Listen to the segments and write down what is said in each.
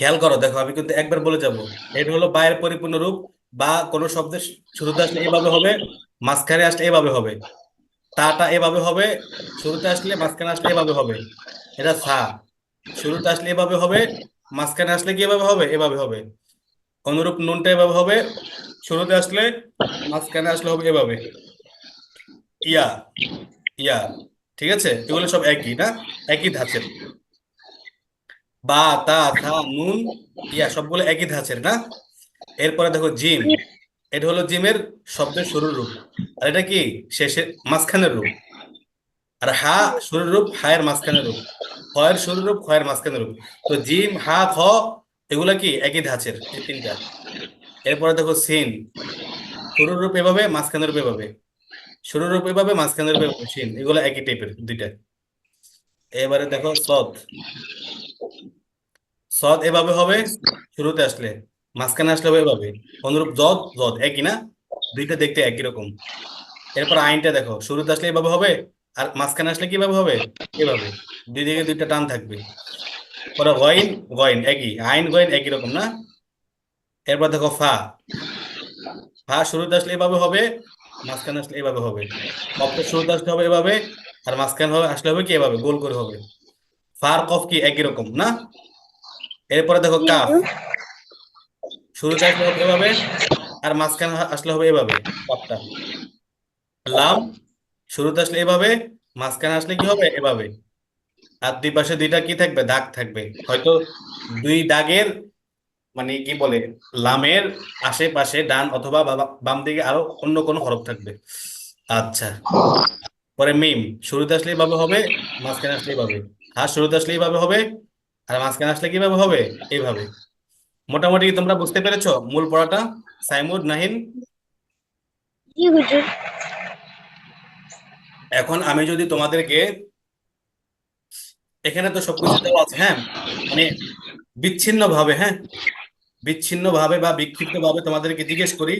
খেয়াল করো, দেখো আমি কিন্তু একবার বলে যাব। এটা হলো বায়ের পরিপূর্ণ রূপ বা কোনো শব্দের শুরুতে আসলে এভাবে হবে, মাঝখানে আসলে এভাবে হবে। তাটা এভাবে হবে, শুরুতে আসলে মাঝখানে আসলে এভাবে হবে। এটা সা। শুরুতে আসলে এভাবে হবে, মাঝখানে আসলে কি এভাবে হবে? এভাবে হবে। অনুরূপ নুনটা এভাবে হবে, শুরুতে আসলে মাঝখানে আসলে হবে এভাবে। ইয়া ইয়া, ঠিক আছে? এগুলো সব একই, না? একই ধাঁচের। বা, তা, থা, নুন, ইয়া, সবগুলো একই ধাঁচের, না? এরপরে দেখো জিম। এটা হলো জিমের শব্দের শুরুর রূপ। আর এটা কি? শেষের, মাঝখানের রূপ। আর হা, শুরুর রূপ, হায়ের মাঝখানের রূপ। খয়ের শুরুর রূপ খয়ের মাঝখানের রূপ। তো জিম, হা খ এগুলা কি? একই ধাঁচের এই তিনটা। এরপরে দেখো সিন। শুরুর রূপ এভাবে, মাঝখানের রূপ এভাবে। শুরুর রূপ এভাবে, মাঝখানের রূপ এভাবে, সিন। এগুলো একই টাইপের দুইটা। এবারে দেখো সদ সদ এভাবে হবে, শুরুতে আসলে। মাঝখানে আসলে হবে এভাবে। অনুরূপ জদ জদ একই না? দুইটা দেখতে একই রকম। এরপর আইনটা দেখো, শুরুতে আসলে এভাবে হবে আর মাঝখানে আসলে কীভাবে হবে? এভাবে। দুই দিকে দুইটা টান থাকবে। পরে গয়েন গয়েন একই। আইন গয়েন একই রকম না? এরপর দেখো ফা। ফা শুরুতে আসলে এভাবে হবে, মাঝখানে আসলে এভাবে হবে। কফের শুরুতে আসলে হবে এভাবে আর মাঝখানে হবে আসলে হবে কি এভাবে গোল করে হবে। ফার কফ কি একই রকম না? এরপরে দেখো কাফ। শুরুতে আসলে হবে এভাবে আর মাঝখানে আসলে হবে এভাবে কফটা লাম শুরুতে আসলে এভাবে মাঝখানে আসলে কি হবে? এভাবে। আর দুই পাশে দুইটা কি থাকবে? দাগ থাকবে। হয়তো দুই দাগের মানে কি বলে লামের আশেপাশে ডান অথবা বাম দিকে আরও অন্য কোনো হরফ থাকবে। আচ্ছা। পরে মিম শুরুতে আসলে এইভাবে হবে মাঝখানে আসলে এইভাবে আর শুরুতে আসলে এইভাবে হবে আর মাঝখানে আসলে কীভাবে হবে? এইভাবে। মোটামুটি তোমরা বুঝতে পেরেছ মূল পড়াটা? সাইমুদ নাহিন? এখন আমি যদি তোমাদেরকে এখানে তো সবকিছু দেওয়া আছে হ্যাঁ? মানে বিচ্ছিন্ন ভাবে হ্যাঁ? বিচ্ছিন্ন ভাবে বা বিক্ষিপ্ত ভাবে তোমাদেরকে জিজ্ঞেস করি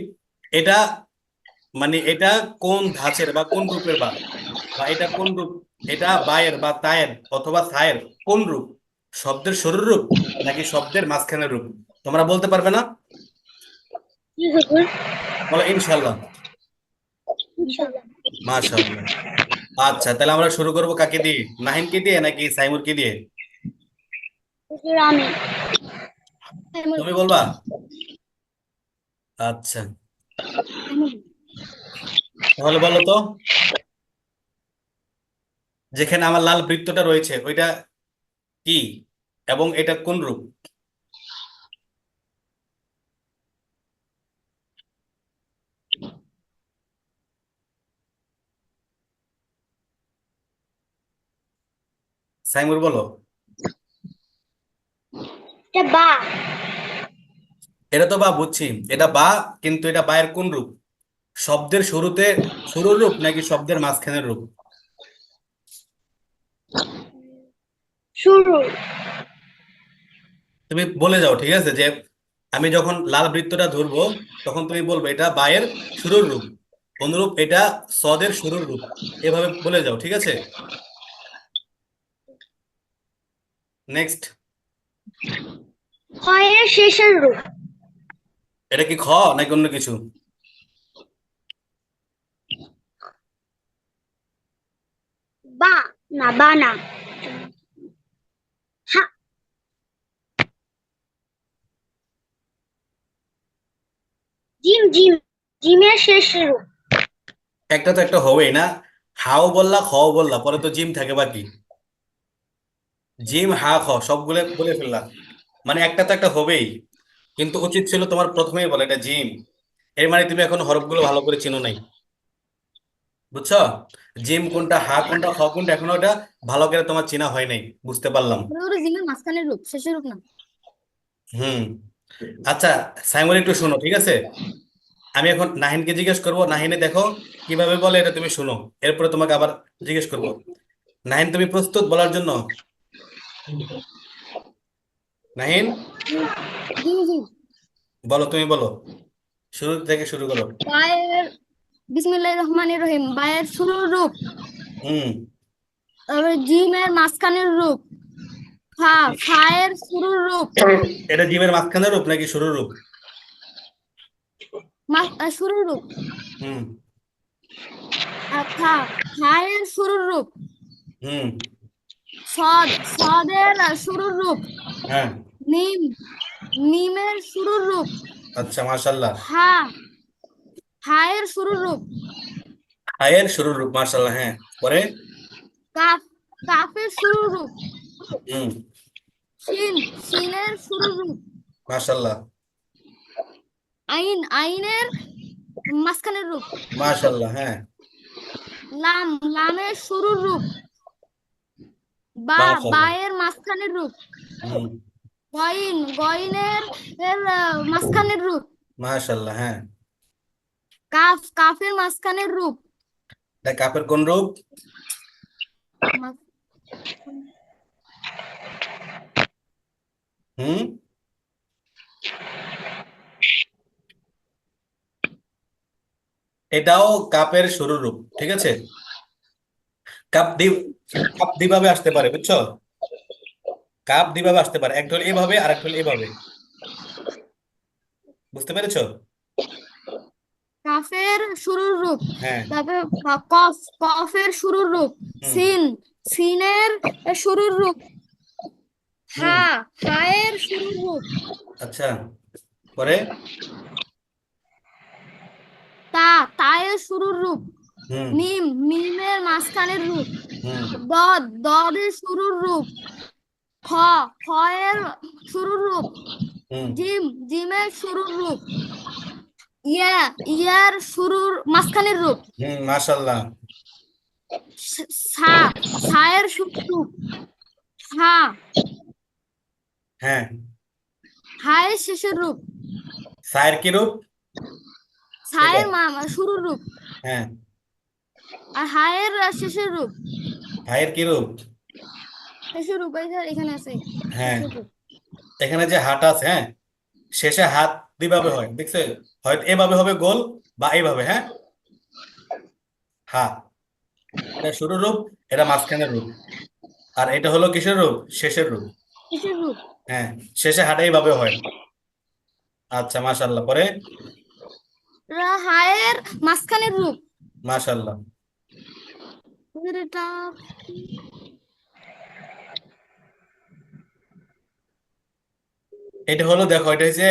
এটা মানে এটা কোন ধাঁচের বা কোন গ্রুপের বা বা এটা কোন রূপ? এটা বায়ের বা তায়ের অথবা থায়ের কোন রূপ? শব্দের শরীর রূপ নাকি শব্দের মাঝখানের রূপ? তোমরা বলতে পারবে না? বলো ইনশাল্লাহ মাশাআল্লাহ। আচ্ছা তাহলে আমরা শুরু করব কাকে দিয়ে? নাহিনকে দিয়ে নাকি সাইমুরকে দিয়ে? তুমি বলবা? আচ্ছা। তাহলে বলো তো। যেখানে আমার লাল বৃত্তটা রয়েছে ওইটা কি? এবং এটা কোন রূপ? সাইমুর বলো। বা। এটা তো বা বুঝছি। এটা বা কিন্তু এটা বায়ের কোন রূপ? শব্দের শুরুতে শুরুর রূপ নাকি শব্দের মাঝখানের রূপ? শুরু। তুমি বলে যাও ঠিক আছে? যে আমি যখন লাল বৃত্তটা ধরবো তখন তুমি বলবে এটা বায়ের শুরুর রূপ। অনুরূপ এটা সদের শুরুর রূপ। এভাবে বলে যাও ঠিক আছে? নেক্সট ক্ষয়ের শেষের রূপ। এটা কি খ নাকি অন্য কিছু? বা না বা না হা জিম জিম জিমের শেষের রূপ। একটা তো একটা হবেই না। হাও বললা খও বললা পরে তো জিম থাকে বাকি। জিম হা খ সবগুলো বলে ফেললা। মানে একটা তো একটা হবেই। কিন্তু উচিত ছিল তোমার প্রথমেই বলে এটা জিম। এর মানে তুমি এখন হরফগুলো ভালো করে চিনো নাই। বুঝছ? জিম কোনটা হা কোনটা খ কোনটা এখনও ওটা ভালো করে তোমার চেনা হয় নাই। বুঝতে পারলাম। মাঝখানের রূপ শেষের রূপ না। হুম। আচ্ছা সাইমন একটু শোনো ঠিক আছে? আমি এখন নাহিনকে জিজ্ঞেস করব নাহিনে দেখো কীভাবে বলে এটা তুমি শোনো এরপরে তোমাকে আবার জিজ্ঞেস করব। নাহিন তুমি প্রস্তুত বলার জন্য? নাহিন? বলো তুমি বলো। শুরু থেকে শুরু করো। বায়ের বিসমিল্লাহির রহমানির রহিম বায়ের শুরুর রূপ। হুম। তারপরে জিমের মাঝখানের রূপ। ফা ফায়ের শুরুর রূপ। এটা জিমের মাঝখানের রূপ নাকি শুরুর রূপ? মা- আহ, শুরুর রূপ। হুম। আর ফা ফায়ের শুরুর রূপ। হুম। সদ সদের আহ, শুরুর রূপ। হ্যাঁ। নিম নিমের শুরুর রূপ। আচ্ছা মাশাল্লাহ হা হায়ের শুরুর রূপ। আয়ের শুরুর রূপ মাশাল্লাহ হ্যাঁ। পরে? কাফ কাফের শুরুর রূপ। হুম। শিন শিনের শুরুর রূপ। মাশাল্লাহ আইন আইনের মাঝখানের রূপ। মাশাল্লাহ হ্যাঁ। লাম লামের শুরুর রূপ। বা বায়ের মাঝখানের রূপ। গইন গইনের এর মাঝখানের রূপ। মাশাল্লাহ হ্যাঁ। কাফ কাফের মাঝখানের রূপ। এটা কাপের কোন রূপ? হুম এটাও কাপের শুরুর রূপ ঠিক আছে? কাপ দি কাপ দিভাবে আসতে পারে বুঝছ? কাপ দিভাবে আসতে পারে একটা হলো এভাবে আর একটা হলো এভাবে। বুঝতে পেরেছ? কাফের শুরুর রূপ হ্যাঁ। তারপরে কফ কফের শুরুর রূপ। সিন সিনের শুরুর রূপ হা হায়ের শুরুর রূপ আচ্ছা পরে? তা তায়ের শুরুর রূপ। মিম মিমের মাঝখানের রূপ। দদ দদের শুরুর রূপ। খ খয়ের শুরুর রূপ। জিম জিমের শুরুর রূপ। ইয়া ইয়ার শুরুর মাঝখানের রূপ। হুম মাশাল্লাহ সা সায়ের শুরুর রূপ। হা হ্যাঁ। হায়ের শেষের রূপ। সায়ের কি রূপ? সায়ের শুরুর রূপ। হ্যাঁ। আর হায়ের শেষের রূপ। ভাইয়ের কি রূপ? শেষের রূপ এখানে আছে। হ্যাঁ। এখানে যে হাট আছে হ্যাঁ শেষে হাত দুইভাবে হয় দেখছে? হয়তো এভাবে হবে গোল বা এইভাবে হ্যাঁ? হাত। এটা শুরুর রূপ এটা মাঝখানের রূপ। আর এটা হলো কিসের রূপ? শেষের রূপ। হ্যাঁ শেষে হাটে এইভাবে হয়। আচ্ছা মাশাল্লাহ পরে? হায়ের মাঝখানের রূপ। মাশাল্লাহ এটা এটা হলো দেখো এটা হচ্ছে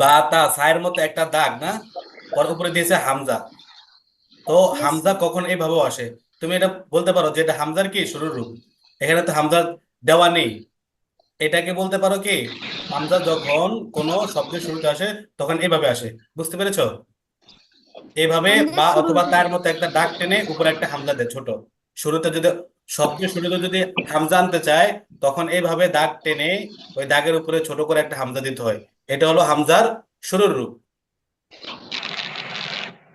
বা তা সায়ের মতো একটা দাগ না? ওর উপরে দিয়েছে হামজা। তো হামজা কখন এইভাবে আসে? তুমি এটা বলতে পারো যে এটা হামজার কি? শুরুর রূপ। এখানে তো হামজার দেওয়া নেই। এটাকে বলতে পারো কি হামজা যখন কোনো শব্দের শুরুতে আসে তখন এইভাবে আসে। বুঝতে পেরেছ? হামজার বা অথবা তার মতো একটা দাগ টেনে উপরে একটা হামজা দেয় ছোট। শুরুতে যদি শব্দের শুরুতে যদি হামজা আনতে চায় তখন এইভাবে দাগ টেনে ওই দাগের উপরে ছোট করে একটা হামজা দিতে হয়। এটা হলো হামজার শুরুর রূপ।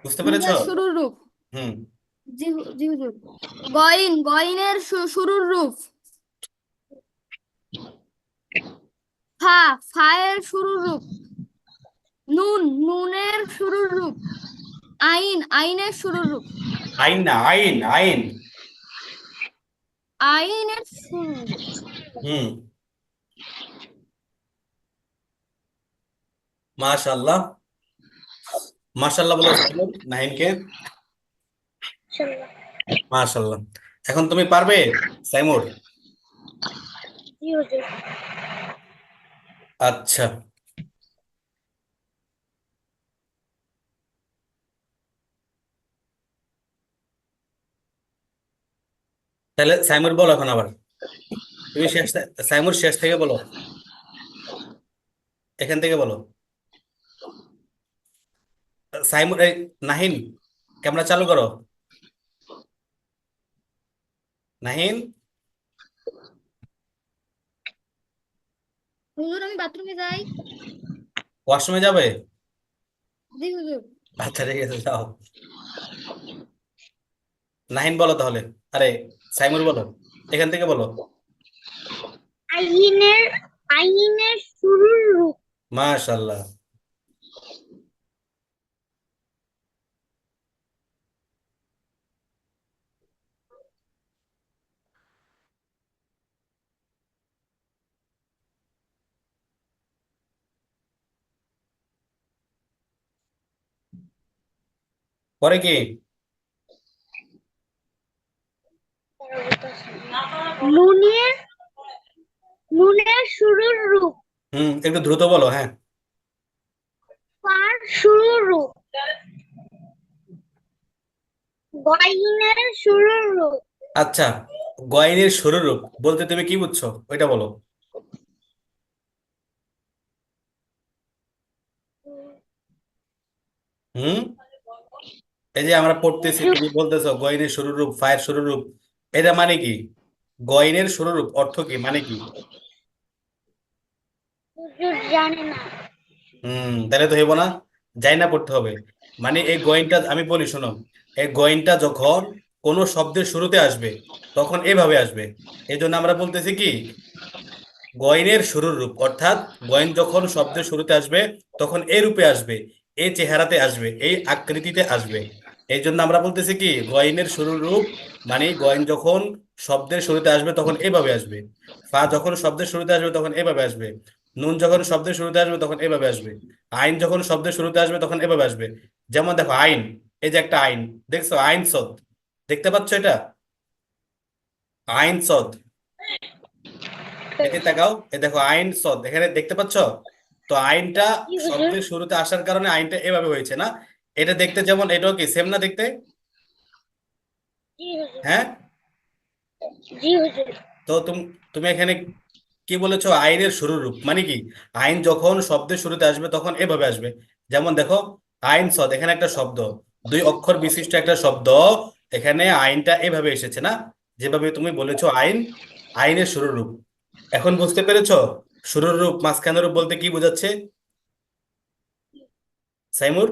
বুঝতে পেরেছ? শুরুর রূপ। হুম। জি জি হুজুর গইন গইনের শুরুর রূপ। ফা ফায়ের শুরুর রূপ। নুন নুনের শুরুর রূপ। আইন আইনের শুরুর রূপ। আইন না আইন আইন। আইনের রূপ। হুম। মাশাআল্লাহ। মাশাআল্লাহ বলো নাহিনকে। ইনশাল্লাহ মাশাআল্লাহ। এখন তুমি পারবে সাইমুর? জি হুজুর আচ্ছা। তাহলে সাইমুর বলো এখন আবার। তুমি শেষ সাইমুর শেষ থেকে বলো। এখান থেকে বলো। সাইমুর এই নাহিন ক্যামেরা চালু করো। নাহিন? হুজুর আমি বাথরুমে যাই। ওয়াশরুমে যাবে? জি হুজুর। আচ্ছা ঠিক আছে যাও। নাহিন বলো তাহলে। আরে সাইমুর বলো। এখান থেকে বলো। আইনের আইনের শুরুর রূপ। মাশাল্লাহ পরে কি? নুনের নুনের শুরুর রূপ। হুম একটু দ্রুত বলো হ্যাঁ। ফার শুরুর রূপ। গয়নের শুরুর রূপ। আচ্ছা গয়নের শুরুর রূপ। বলতে তুমি কি বুঝছ? ওইটা বলো। হুম? এই যে আমরা পড়তেছি তুমি বলতেছো গয়নের শুরুর রূপ ফায়ের শুরুর রূপ এটা মানে কি? গয়নের শুরুর রূপ অর্থ কি? মানে কি? হুম তাহলে তো হইব না। যাই না পড়তে হবে। মানে এই গয়নটা আমি বলি শোনো এই গয়নটা যখন কোনো শব্দের শুরুতে আসবে তখন এভাবে আসবে। এই জন্য আমরা বলতেছি কি? গয়নের শুরুর রূপ অর্থাৎ গয়ন যখন শব্দের শুরুতে আসবে তখন এই রূপে আসবে এই চেহারাতে আসবে এই আকৃতিতে আসবে। এই জন্য আমরা বলতেছি কি গয়নের শুরুর রূপ মানে গয়ন যখন শব্দের শুরুতে আসবে তখন এভাবে আসবে। ফা যখন শব্দের শুরুতে আসবে তখন এভাবে আসবে। নুন যখন শব্দের শুরুতে আসবে তখন এভাবে আসবে। আইন যখন শব্দের শুরুতে আসবে তখন এভাবে আসবে। যেমন দেখো আইন এই যে একটা আইন দেখছ? আইন সদ দেখতে পাচ্ছ এটা? আইন সদ এতে তাকাও এ দেখো আইন সদ এখানে দেখতে পাচ্ছ? তো আইনটা শব্দের শুরুতে আসার কারণে আইনটা এভাবে হয়েছে না? এটা দেখতে যেমন এটাও কি সেম না দেখতে? হ্যাঁ? তো তুমি তুমি এখানে কি বলেছ? আইনের শুরুর রূপ। মানে কি? আইন যখন শব্দের শুরুতে আসবে তখন এভাবে আসবে। যেমন দেখো আইন সদ এখানে একটা শব্দ। দুই অক্ষর বিশিষ্ট একটা শব্দ এখানে আইনটা এভাবে এসেছে না? যেভাবে তুমি বলেছ আইন আইনের শুরুর রূপ। এখন বুঝতে পেরেছ? শুরুর রূপ মাঝখানের রূপ বলতে কি বোঝাচ্ছে? সাইমুর?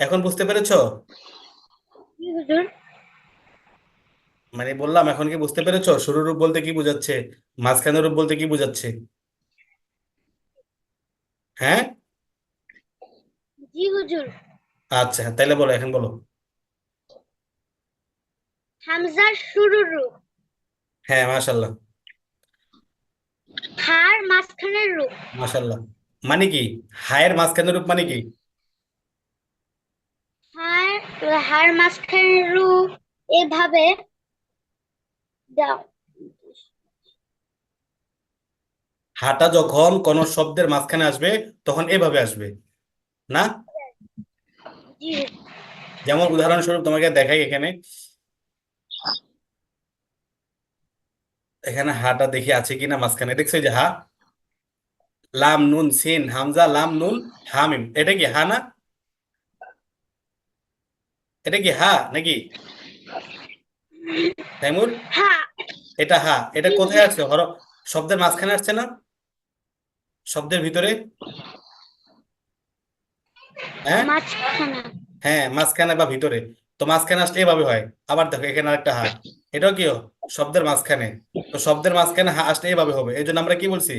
এখন বুঝতে পেরেছ? হুজুর। মানে বললাম এখন কি বুঝতে পেরেছ? শুরুর রূপ বলতে কি বোঝাচ্ছে? মাঝখানের রূপ বলতে কি বোঝাচ্ছে? হ্যাঁ? জি হুজুর। আচ্ছা তাইলে বলো এখন বলো। হামজার শুরুর রূপ। হ্যাঁ মাশাল্লাহ হার মাঝখানের রূপ। মানে কি? হায়ের মাঝখানের রূপ মানে কি? হার মাঝখানের রূপ এভাবে দাও। হাটা যখন কোন শব্দের মাঝখানে আসবে তখন এভাবে আসবে না? যেমন উদাহরণস্বরূপ তোমাকে দেখাই এখানে। এখানে হাটা দেখি আছে কিনা মাঝখানে। দেখছ যে হা? লাম নুন সিন হামজা লাম নুন হামিম। এটা কি হা না? এটা কি হা নাকি? তাইমুর এটা হা। এটা কোথায় আছে? হরফ শব্দের মাঝখানে আসছে না? শব্দের ভিতরে? হ্যাঁ? মাঝখানে। হ্যাঁ মাঝখানে বা ভিতরে। তো মাঝখানে আসলে এভাবে হয়। আবার দেখো এখানে আরেকটা হা। এটাও কি শব্দের মাঝখানে। তো শব্দের মাঝখানে হা আসলে এভাবে হবে। এই জন্য আমরা কি বলছি?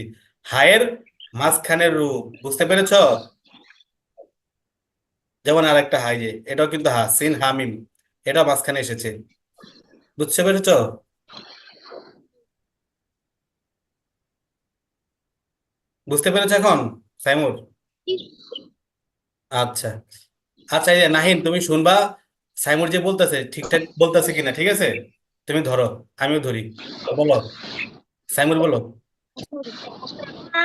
হায়ের মাঝখানের রূপ। বুঝতে পেরেছ? যেমন আরেকটা হাই যে এটাও কিন্তু হা, সিন হামিম এটাও মাঝখানে এসেছে। বুঝতে পেরেছ? বুঝতে পেরেছ এখন, সাইমুর? আচ্ছা। আচ্ছা এই নাহিন, তুমি শুনবা, সাইমুর যে বলতেছে, ঠিকঠাক বলতেছে কিনা, ঠিক আছে? তুমি ধরো, আমিও ধরি। বলো, সাইমুর বলো।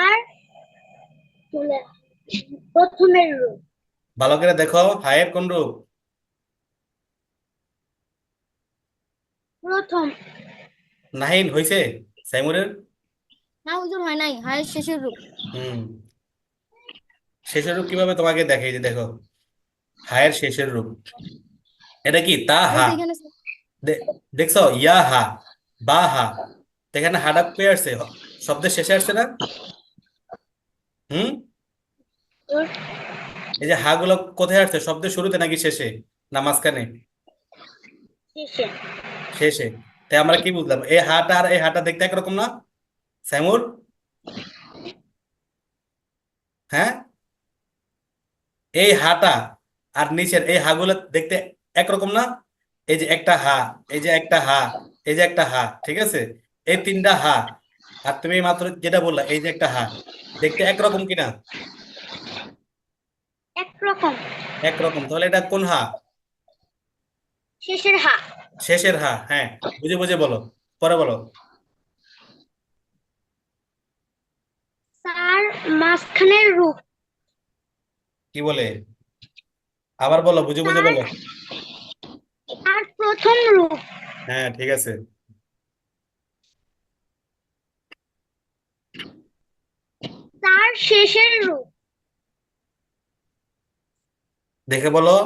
আর প্রথমের রূপ। ভালো করে দেখো হায়ের কোন রূপ? প্রথম। নাহিন হইছে? সাইমুরের? না হুজুর হয় নাই হায়ের শেষের রূপ। হুম। শেষের রূপ কীভাবে তোমাকে দেখাই যে দেখো হায়ের শেষের রূপ। এটা কি? তা হা। দেখছ? ইয়া হা বা হা। এখানে হাডা পেয়ে আসছে। শব্দের শেষে আসছে না? হুম? এই যে হা গুলো কোথায় আসছে শব্দের শুরুতে নাকি শেষে? না মাঝখানে? শেষে। শেষে। তাই আমরা কি বুঝলাম? এই হাটা আর এই হাটা দেখতে একরকম না? স্যামুর হ্যাঁ? এই হাটা আর নিচের এই হাগুলো দেখতে একরকম না? এই যে একটা হা এই যে একটা হা এই যে একটা হা ঠিক আছে? এই তিনটা হা। আর তুমি মাত্র যেটা বললা এই যে একটা হা দেখতে একরকম কিনা? একরকম। একরকম। তাহলে এটা কোন হা? শেষের হা। শেষের হা হ্যাঁ। বুঝে বুঝে বলো। পরে বলো। তার মাঝখানের রূপ। কি বলে? আবার বলো বুঝে বুঝে বলো। তার প্রথম রূপ। হ্যাঁ ঠিক আছে। তার শেষের রূপ। দেখে বলো।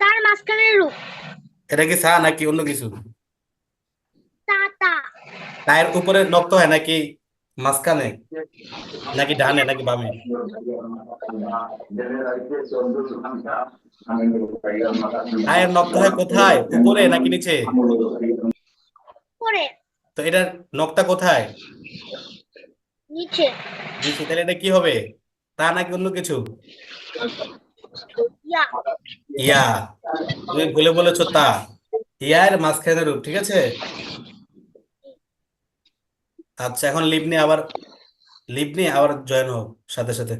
তার মাঝখানের রূপ। এটা কি সা নাকি অন্য কিছু? তা তা। টায়ের উপরে নক্ত হয় নাকি মাঝখানে? নাকি ডানে নাকি বামে? নক্ত হয় কোথায় উপরে নাকি নিচে? তো এটার নখটা কোথায়? নিচে। নিচে তাহলে এটা কি হবে? তা নাকি অন্য কিছু? ইয়া। ইয়া। তুমি ভুলে বলেছ তা। ইয়ার মাঝখানে রূপ ঠিক আছে? আচ্ছা এখন লিপ নিয়ে আবার লিপ নিয়ে আবার জয়েন হোক সাথে সাথে।